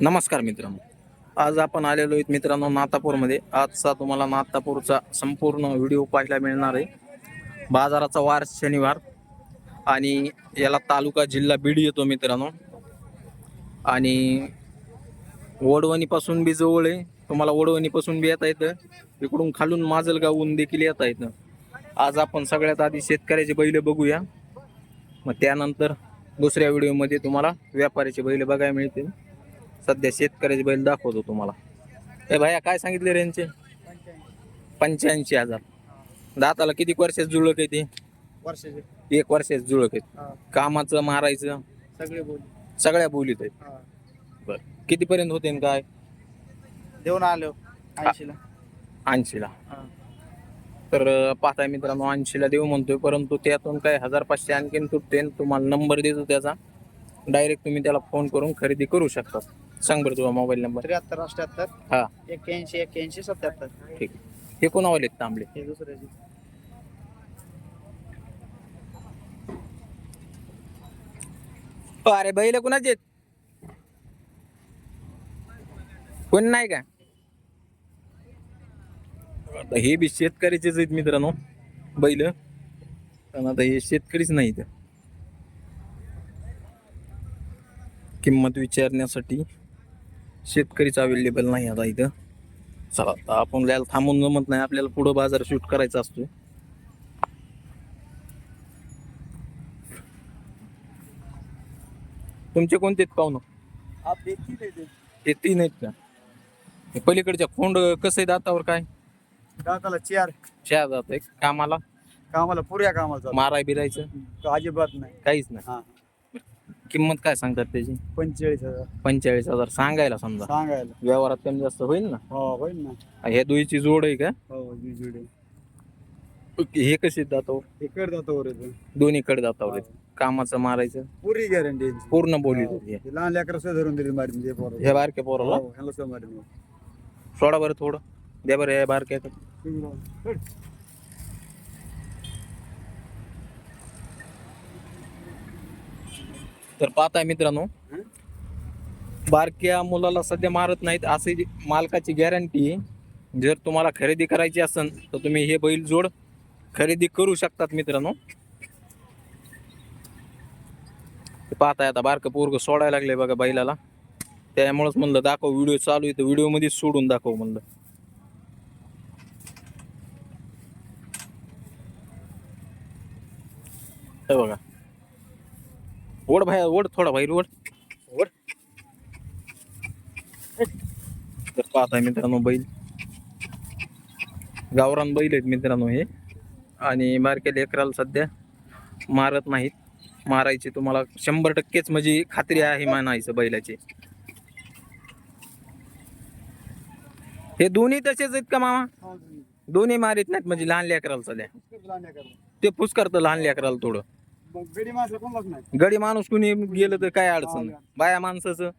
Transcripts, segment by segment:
नमस्कार मित्रांनो. आज आपण आलेलो आहेत मित्रांनो नातापूरमध्ये. आजचा तुम्हाला नातापूरचा संपूर्ण व्हिडिओ पाहायला मिळणार आहे. बाजाराचा वार शनिवार आणि याला तालुका जिल्हा बीड येतो मित्रांनो. आणि वडवणीपासून बी जवळ आहे. तुम्हाला वडवणीपासून बी येता येतं. इकडून खालून माजलगावहून देखील येता येतं. आज आपण सगळ्यात आधी शेतकऱ्याचे बैल बघूया. मग त्यानंतर दुसऱ्या व्हिडिओमध्ये तुम्हाला व्यापाऱ्याचे बैल बघायला मिळतील. सध्या शेतकऱ्याचे बैल दाखवतो तुम्हाला. ए भाया काय सांगितले रेंजचे पंच्याऐंशी हजार. दाताला किती वर्षात जुळक आहे ते? एक वर्षात जुळक आहेत हा. कामाचं मारायचं? सगळे बोल. सगळ्या बोलीत आहेत. बर. कितीपर्यंत होते काय? देऊन आलो. ऐंशीला. ऐंशीला. तर पाहताय मित्रांनो ऐंशीला देऊ म्हणतोय परंतु त्यातून काय हजार पाचशे आणखीन तुटते तुम्हाला नंबर देतो त्याचा. डायरेक्ट तुम्ही त्याला फोन करून खरेदी करू शकता. सांग बरं तुझा मोबाईल नंबर. त्र्याहत्तर अठ्याहत्तर हा. एक्क्याऐंशी एक्क्याऐंशी सत्याहत्तर. ठीक. हे कोणावाले आहेत तांबले हे दुसऱ्याची. अरे बैल कुणाचे कोण नाही का? आता हे बी शेतकऱ्याचेच आहेत मित्रांनो बैल. पण आता हे शेतकरीच नाही किंमत विचारण्यासाठी शेतकरीच अवेलेबल नाही आता इथं. चला आता आपण त्याला थांबून जमत नाही आपल्याला पुढं बाजार शूट करायचा असतो. तुमचे कोणते आहेत पाहुणं? आप देखील देते हे तीन आहेत का? हे पलीकडच्या खोंड कसं आहे दातावर काय? दाताला चार. चार जात आहे कामाला? कामाला पुऱ्या कामाला. माराय बिरायचं तो अजिबात नाही. काहीच नाही. हा. किंमत काय सांगतात त्याची? पंचेचाळीस हजार. पंचेचाळीस हजार सांगायला समजा. सांगायला. व्यवहारात कमी जास्त होईल ना? हो होईल ना. ह्या दुईची जोड आहे का? हो जुडे हे हे कर दाता वर येतो दोन्ही कडे दातावर आहेत. कामाचं मारायचं? पुरी गॅरंटी पूर्ण बोली हे. लहान लेकर सुद्धा धरून दिली मारून ते पोरं. ह्या बारक्या पोराला? हो, ह्याला सुद्धा मारून. सोडा बरं थोडं. द्या बरं ह्या बारक्या. तर पाहताय मित्रांनो? बारक्या मुलाला सध्या मारत नाहीत असे मालकाची गॅरंटी जर तुम्हाला खरेदी करायची असेल तर तुम्ही हे बैल जोड खरेदी करू शकतात मित्रांनो. पाहताय आता बारकं पोरग सोडायला लागले बघा बैलाला. त्यामुळेच म्हणलं दाखव व्हिडिओ चालू आहे तर व्हिडिओमध्ये सोडून दाखव म्हणलं. हे बघा. ओढ बाहेर ओढ थोडा बाहेर ओढ. ओढ. तर पाहताय मित्रांनो बैल. गावरान बैल आहेत मित्रांनो हे. आणि बारक्या लेकराला सध्या मारत नाहीत. मारायची तुम्हाला शंभर टक्केच म्हणजे खात्री आहे म्हणायचं बैलाची. हे दोन्ही तसेच आहेत का मामा? दोन्ही. मारित नाहीत म्हणजे लहान लेकराला सध्या. ते फुसकारतं लहान लेकराला थोडं. गडी माणसं कोणलाच नाही गडी माणूस कुणी गेलं तर काय अडचण? नाही. बाया माणसाचं?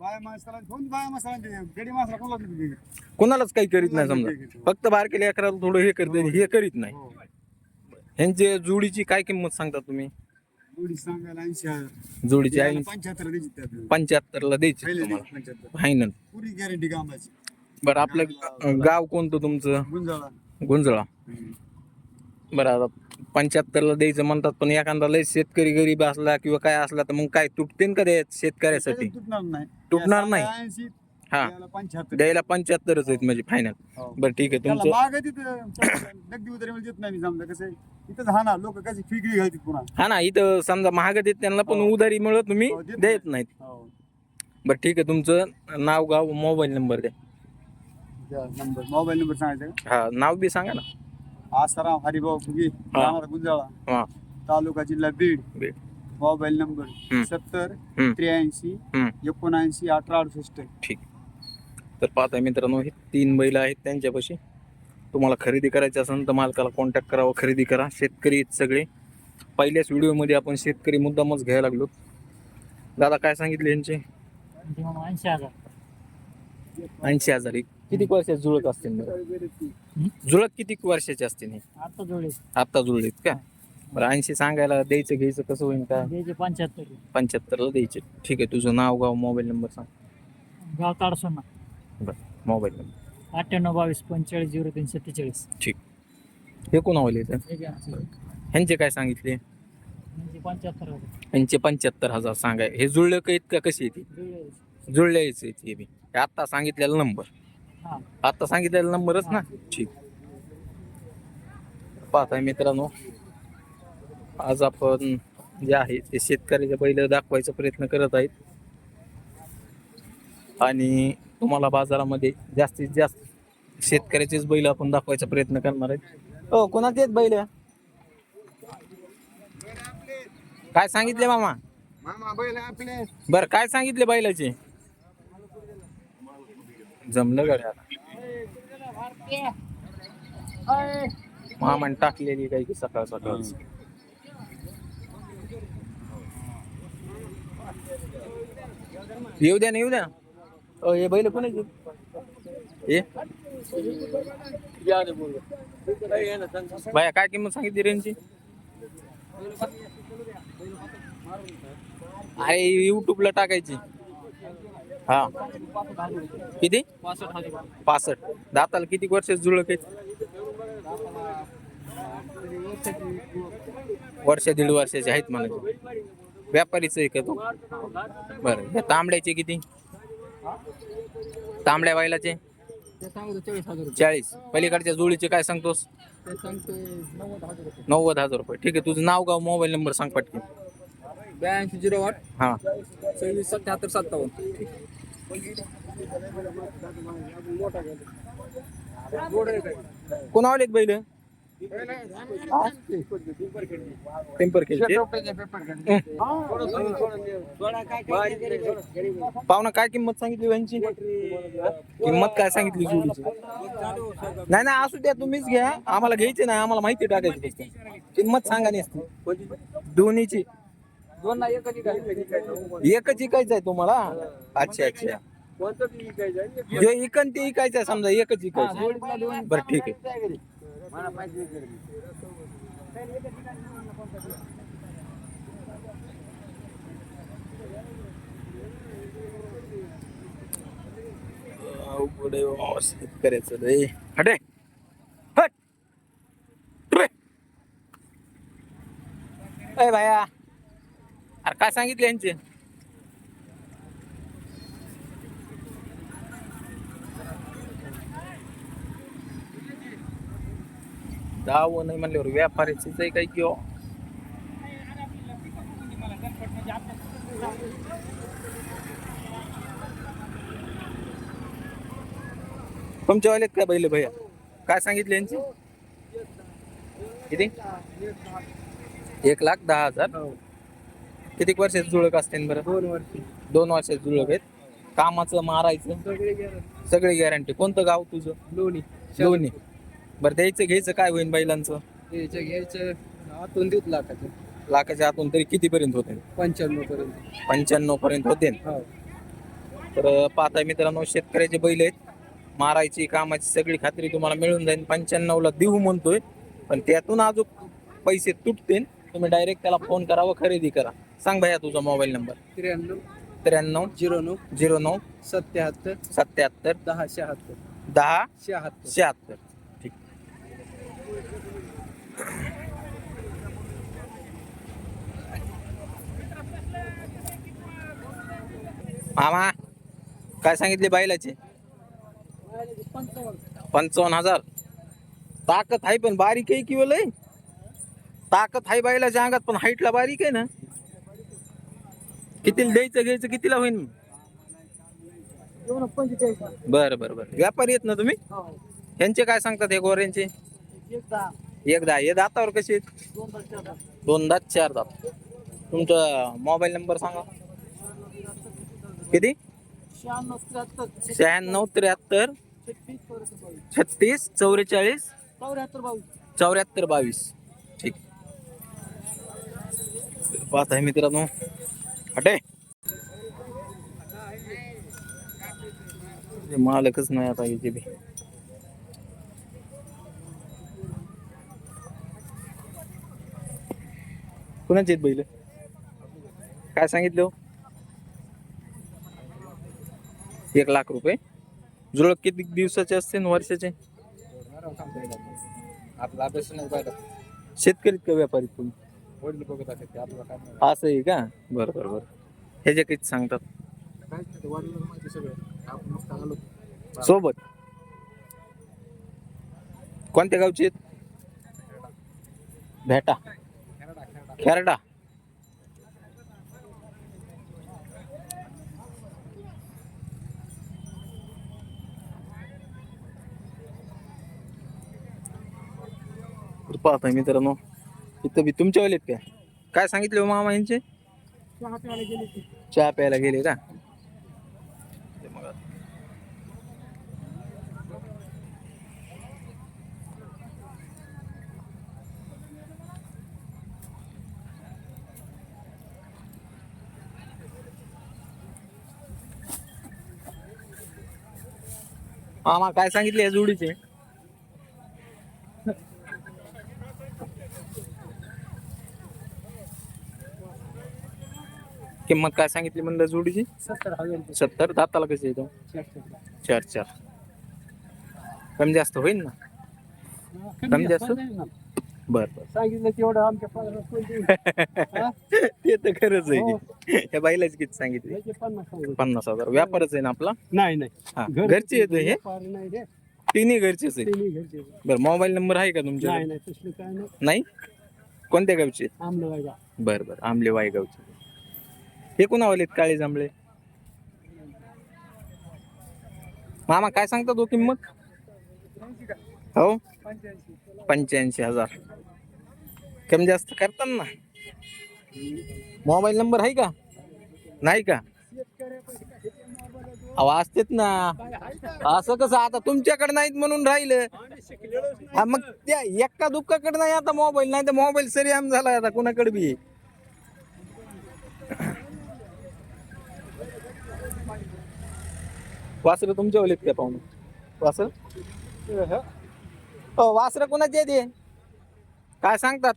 बाया माणसाला कोण बाया माणसाला गडी माणसाला कोणलाच नाही कोणालाच काही करीत नाही समजा. फक्त बारके लेकराला थोडं हे करते हे करीत नाही. हो. ह्यांचे जोडीची काय किंमत सांगता तुम्ही? एवढी सांगायला ऐंशी हजार. जोडीची आई पंच्याहत्तर द्यायची त्यात. पंच्याहत्तरला द्यायची पहिले तुम्हाला. पंच्याहत्तर. फायनल पुरी गॅरंटी कामाची बरं आपलं गाव कोणतं तुमचं? गुंजाळा. गुंजळा. बरं आता पंच्याहत्तरला द्यायचं म्हणतात पण एखादा लय शेतकरी गरीब असला किंवा काय असला तर मग काय तुटतेन का द्यायचं शेतकऱ्यासाठी? तुटणार नाही. तुटणार नाही? ऐंशी हा. पंच्याहत्तर. द्यायला पंच्याहत्तरच आहेत म्हणजे फायनल हो. बरं ठीक आहे त्याला तुमचं माग तिथं. नगदी उतरी देत नाही मी समजा कसं आहे, इथंच हा ना लोक कशी फिगरी घालतील पुन्हा. हा ना इथं समजा महाग देत त्यांना पण हो. उधारीमुळे तुम्ही हो, देत देत नाहीत. हो. बरं ठीक आहे तुमचं नाव गाव मोबाईल नंबर द्या. द्या नंबर. मोबाईल नंबर सांगायचा का? हा नाव बी सांगा ना. आसाराम हरिभाऊ फुगे राहणार गुंजाळा. हा. तालुका जिल्हा बीड. बीड. Mobile number. सत्तर. त्र्याऐंशी. एकोणऐंशी अठरा अडुसष्ट. ठीक. तर पाहता मित्रांनो हे तीन बैल आहेत त्यांच्यापाशी. तुम्हाला खरेदी करायची असेल तर मालकाला कॉन्टॅक्ट करावं खरेदी करा. शेतकरी आहेत सगळे. पहिल्याच व्हिडिओमध्ये आपण शेतकरी मुद्दामच घ्यायला लागलो. दादा काय सांगितले यांचे? ऐंशी हजार. ऐंशी हजार. एक किती वर्षाचे जुळत असतील बरं? जुळत किती वर्षाचे असतील हे? आता जोडे आता जुळलेत का? बरं ऐंशी सांगायला द्यायचं घ्यायचं कसं होईल द्यायचे पंच्याहत्तर. पंच्याहत्तरला द्यायचे. ठीक आहे तुझं नाव गाव मोबाईल नंबर सांग. गाव ताडसोना मोबाईल नंबर. अठ्ठ्याण्णव बावीस पंचेचाळीस झिरो तीन सत्तेचाळीस. हे कोणावले तर हे घ्या. ह्यांचे काय सांगितले? म्हणजे पंच्याहत्तर हजार ह्यांचे पंच्याहत्तर हजार सांगाय हे जुळलं का इतकं कशी येते जुळले. जुळले हे बी. आत्ता सांगितलेला नंबर. आता सांगितलेला नंबरच ना. ठीक पाहताय मित्रांनो. आज आपण जे आहे ते शेतकऱ्याचे बैल दाखवायचा प्रयत्न करत आहेत. आणि तुम्हाला बाजारामध्ये जास्तीत जास्त शेतकऱ्याचेच बैल आपण दाखवायचा प्रयत्न करणार आहेत. हो कोणाचे आहेत बैल? काय सांगितले मामा? मामा बैल आपले. बर काय सांगितले बैलाचे? जमलं गड्या मामाने टाकलेली काही की सकाळ सकाळ. येऊ द्या ना येऊ द्या. हे बैल कोणाचे हे बाया काय किंमत सांगितली रेंजची? अरे युट्यूबला टाकायची. हा. किती? पासष्ट. दाताला किती वर्ष जुळक वर्ष दीड वर्षाचे आहेत म्हणायचे. व्यापारीच आहे का तू. बरं. या तांबड्याचे किती? तांबड्या सांगतो चाळीस. पलीकडच्या जुळीचे काय सांगतोस? नव्वद हजार रुपये. ठीक आहे. तुझं नाव गाव मोबाईल नंबर सांग पटकी ब्याऐंशी झिरो आठ. हा. सव्वीस सत्याहत्तर सत्तावन्न. कोणावर एक बैल? पेपर पाहुणा काय किंमत सांगितली यांची किंमत काय सांगितली नाही नाही असू द्या तुम्हीच घ्या. आम्हाला घ्यायचे नाही आम्हाला माहिती टाकायची किंमत सांगा नसती. दोन्हीची. दोन ना एकच एकच इकायचं. आहे तुम्हाला? अच्छा अच्छा. जे इकन ते इकायचं आहे समजा एकच इकायचं. बरं ठीक आहे. अवघड शेतकऱ्याचं रे हटे. हट. ए भाया अरे काय सांगितले यांचे? दाव नाही म्हणल्यावर व्यापारीच काही किंवा? तुमच्या वालेत काय बैल भैया? काय सांगितले यांचे? किती? एक लाख दहा हजार. हो. किती वर्षाचं जुळक असते बरं? दोन वर्ष. दोन वर्षाचं जुळक आहेत. कामाचं मारायचं. सगळे गेले सगळी गॅरंटी कोणतं गाव तुझं? लोणी. दोन्ही बरं द्यायचं घ्यायचं काय होईल बैलांचं? घ्यायचं घ्यायचं. आतून देऊत लाखाचं. लाखाच्या आतून तरी कितीपर्यंत होते? पंच्याण्णव पर्यंत पंच्याण्णव पर्यंत होते. हो. तर पाहता मित्रांनो शेतकऱ्याचे बैल आहेत. मारायची कामाची सगळी खात्री तुम्हाला मिळून जाईल पंच्याण्णवला देऊ म्हणतोय. पण त्यातून अजून पैसे तुटतील. तुम्ही डायरेक्ट त्याला फोन करा व खरेदी करा. सांग भैया तुझा मोबाईल नंबर. त्र्याण्णव. त्र्याण्णव. झिरो नऊ. झिरो नऊ. सत्याहत्तर. सत्याहत्तर. दहा शहात्तर. दहा शहात्तर. शहात्तर. ठीक. मामा काय सांगितले बैलाचे? पंचावन्न हजार. ताकद आहे पण बारीक आहे किंवा लय? ताकद आहे बैलाच्या अंगात पण हाईटला बारीक आहे ना? कितीला द्यायचं घ्यायचं कितीला पंचेचाळीस बरं बरं बरं. व्यापारी आहेत ना तुम्ही? हो. यांचे काय सांगतात हे गोऱ्यांचे एक दहा. हे दातावर कसे दोन दात चार दात. तुमचा मोबाईल नंबर सांगा. किती? शहाण्णव त्र्याहत्तर. छत्तीस चौवेचाळीस. चौऱ्याहत्तर बावीस. चौऱ्याहत्तर बावीस. ठीक. पाहत आहे मित्रांनो. हटे. मालकच नाही आता याचे बी. कुणाचे आहेत बैल? काय सांगितलं हो? एक लाख रुपये. जुळक किती दिवसाचे असते न वर्षाचे? आपला अभ्यास नाही पाहिजे शेतकरी का व्यापारी तुम्ही? वडील बघत असते आपल्याला काय. असं आहे का? बरं बरं बरं. ह्याच्या किती सांगतात. काय नाही, वडिलांना माहिती सगळं. आपण नुसतं आलो. सोबत. कोणत्या गावचे आहेत? भेटा. Canada Canada Kherda. पाहताय मित्रांनो? इथं बी तुमच्या वालेत काय काय सांगितले हो मामा यांचे? चहा प्यायला गेले का. मामा काय सांगितले या जोडीचे? किंमत काय सांगितली म्हणलं जोडीची? सत्तर हजार सत्तर? दाताला कसे येतो चार चार कमी जास्त होईल ना? कमी जास्त? बर बर. सांगितलं तेवढं आमच्या? हा? ते तर खरंच हो. आहे या बाईलाच किती सांगितले? पन्नास हजार व्यापारच आहे ना आपला? नाही नाही. हा घरचे येतो हे? तिन्ही घरचेच आहे. बरं मोबाईल नंबर आहे का तुमच्या नाही कोणत्या गावचे? आमलं बर बर. आंबले वायगावचे. हे कुणावाले आहेत काळे जांभळे? मामा काय सांगता तो किंमत? हो? पंच्याऐंशी हजार. कमी जास्त करतात ना. मोबाईल नंबर आहे का? नाही का? अहो असतेत ना. असं कसं आता तुमच्याकडे नाहीत म्हणून राहिलं. मग त्या एका दुःखाकडे नाही आता मोबाईल नाही तर मोबाईल सरी आम झाला आता कुणाकडे बी. वासर तुमच्या ओलीत का पाहुणे वासर? हो वासर कोणाचे आहे ते काय सांगतात?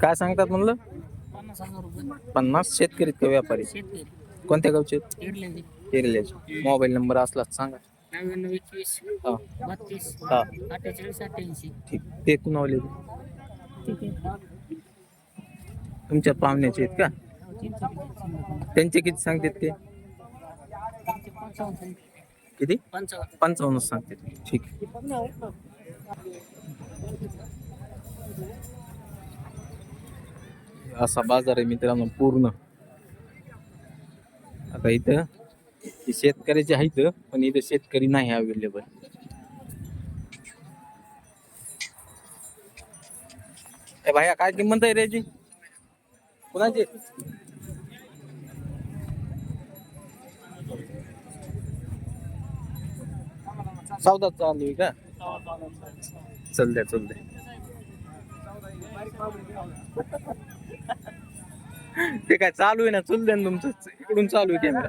काय सांगतात म्हणलं? पन्नास शेतकरी का व्यापारी? कोणत्या गावचे केरल्याचे मोबाईल नंबर असलाच सांगा. नव्याण्णव एकवीस हा. बत्तीस अठ्ठेचाळीस अठ्ठ्याऐंशी. ठीक. ते कुणावले तुमच्या पाहुण्याचे आहेत का? त्यांचे किती सांगतात ते? किती? पंचावन्न सांगतात. ठीक असा बाजार आहे मित्रांनो पूर्ण. आता इथं शेतकऱ्याचे आहेत पण इथं शेतकरी नाही अवेलेबल ए भाया काय किंमत आहे रेजी कुणाची सौदा चालू आहे का चल द्या चल द्या ते काय चालू आहे ना चल द्या ना तुमचं इकडून चालू आहे कॅमेरा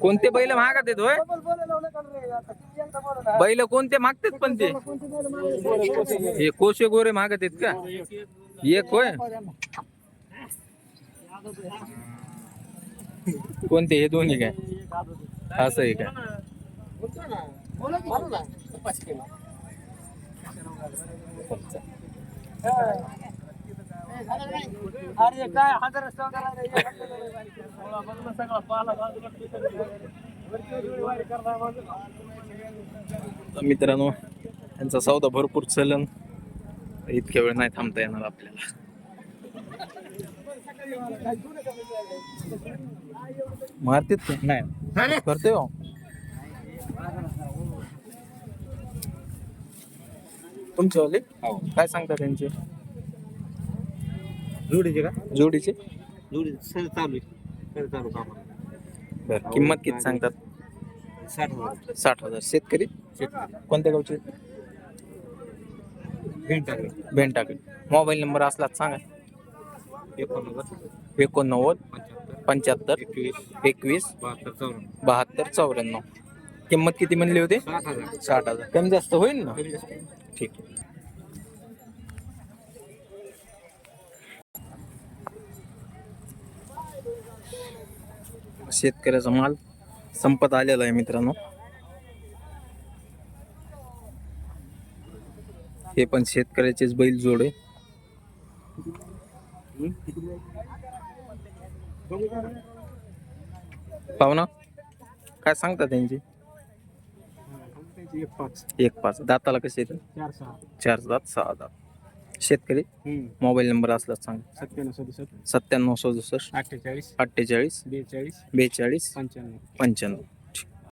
कोणते बैल महागात येत होय? बैल कोणते मागतात पण ते? हे कोशे गोरे. मागत आहेत का? एक होय? कोणते हे दोन्ही काय? असं आहे का? मित्रांनो यांचा सौदा भरपूर चलन. इतक्या वेळ नाही थांबता येणार आपल्याला. मारतेत ते? नाही. करते हो तुमचे वाले? हो. काय सांगता त्यांचे? जोडीचे का? जोडीचे? जोडी सर चालू आहे. सर चालू कामाला. बरं किंमत किती सांगतात? साठ हजार. साठ हजार. शेतकरी? शेतकरी. कोणत्या गावचे? घंटाकडे भेंटाकडे. मोबाईल नंबर असला तर सांगा. एकोणनव्वद. एकोणनव्वद पंच्याहत्तर. पंच्याहत्तर एकवीस. एकवीस बहात्तर चौऱ्याण्णव. बहात्तर चौऱ्याण्णव. किंमत किती म्हणली होती? साठ हजार. साठ हजार. कमी जास्त होईल ना? ठीक आहे. शेतकऱ्याचा माल संपत आलेला आहे मित्रांनो. हे पण शेतकऱ्याचेच बैल जोड आहे. पाहुणा काय सांगता त्यांची? एक पाच. एक पाच. दाताला कसे येतं चार सहा. चार दात सहा दात. शेतकरी. मोबाईल नंबर असला सांग. सत्त्याण्णव सदुसष्ट. सत्त्याण्णव सदुसष्ट. अठ्ठेचाळीस. अठ्ठेचाळीस. बेचाळीस. बेचाळीस. पंच्याण्णव. पंच्याण्णव.